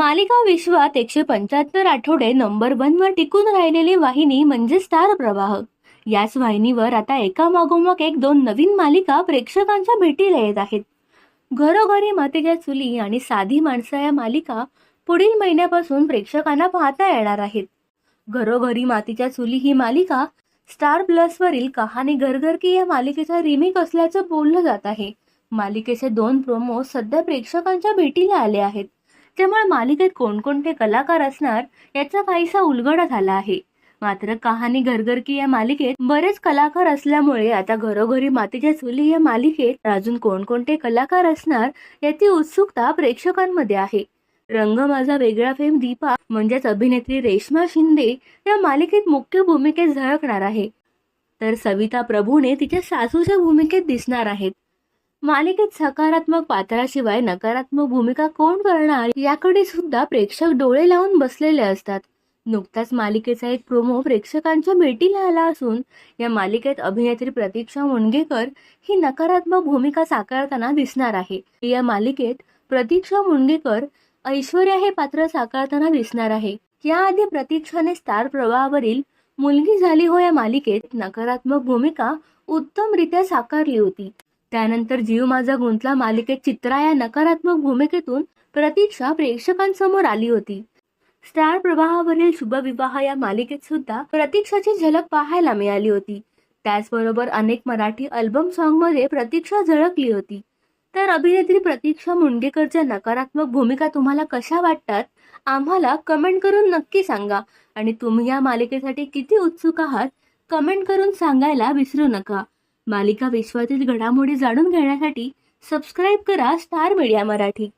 मालिका विश्वात एकशे पंच्याहत्तर आठवडे नंबर वन वर टिकून राहिलेली वाहिनी म्हणजे स्टार प्रवाह. याच वाहिनीवर आता एकामागोमाग एक दोन नवीन मालिका प्रेक्षकांच्या भेटीला येत आहेत. घरोघरी मातेच्या चुली आणि साधी माणसं या मालिका पुढील महिन्यापासून प्रेक्षकांना पाहता येणार आहेत. घरोघरी मातीच्या चुली ही मालिका स्टार प्लसवरील कहाणी घरघर की या मालिकेचा रिमेक असल्याचं बोललं जात आहे. मालिकेचे दोन प्रोमो सध्या प्रेक्षकांच्या भेटीला आले आहेत. त्यामुळे मालिकेत कोणकोणते कलाकार असणार याचा काहीसा उलगडा झाला आहे. मात्र कहाणी घरघर की या मालिकेत बरेच कलाकार असल्यामुळे आता घरोघरी मातीच्या चुली या मालिकेत अजून कोणकोणते कलाकार असणार याची उत्सुकता प्रेक्षकांमध्ये आहे. रंग माझा वेगळा फेम दीपा म्हणजेच अभिनेत्री रेश्मा शिंदे या मालिकेत मुख्य भूमिकेत झळकणार आहे. तर सविता प्रभूने तिच्या सासूच्या भूमिकेत दिसणार आहेत. मालिकेत सकारात्मक पात्राशिवाय नकारात्मक भूमिका कोण करणार याकडे सुद्धा प्रेक्षक डोळे लावून बसलेले असतात. नुकताच मालिकेचा एक प्रोमो प्रेक्षकांच्या भेटीला आला असून या मालिकेत अभिनेत्री प्रतीक्षा मुणगेकर ही नकारात्मक भूमिका साकारताना दिसणार आहे. या मालिकेत प्रतीक्षा मुणगेकर ऐश्वर्या हे पात्र साकारताना दिसणार आहे. याआधी प्रतीक्षाने स्टार प्रवाहावरील मुलगी झाली हो या मालिकेत नकारात्मक भूमिका उत्तमरित्या साकारली होती. त्यानंतर जीव माझा गुंतला मालिकेत चित्रा या नकारात्मक भूमिकेतून प्रतीक्षा प्रेक्षकांसमोर आली होती. स्टार प्रवाहावरील शुभविवाह या मालिकेत सुद्धा प्रतीक्षाची झलक पाहायला मिळाली होती. त्याचबरोबर अनेक मराठी अल्बम सॉन्गमध्ये प्रतीक्षा झळकली होती. तर अभिनेत्री प्रतीक्षा मुंडेकरच्या नकारात्मक भूमिका तुम्हाला कशा वाटतात आम्हाला कमेंट करून नक्की सांगा. आणि तुम्ही या मालिकेसाठी किती उत्सुक आहात कमेंट करून सांगायला विसरू नका. मालिका विश्वातील घडामोडी जाणून घेण्यासाठी सबस्क्राईब करा स्टार मीडिया मराठी.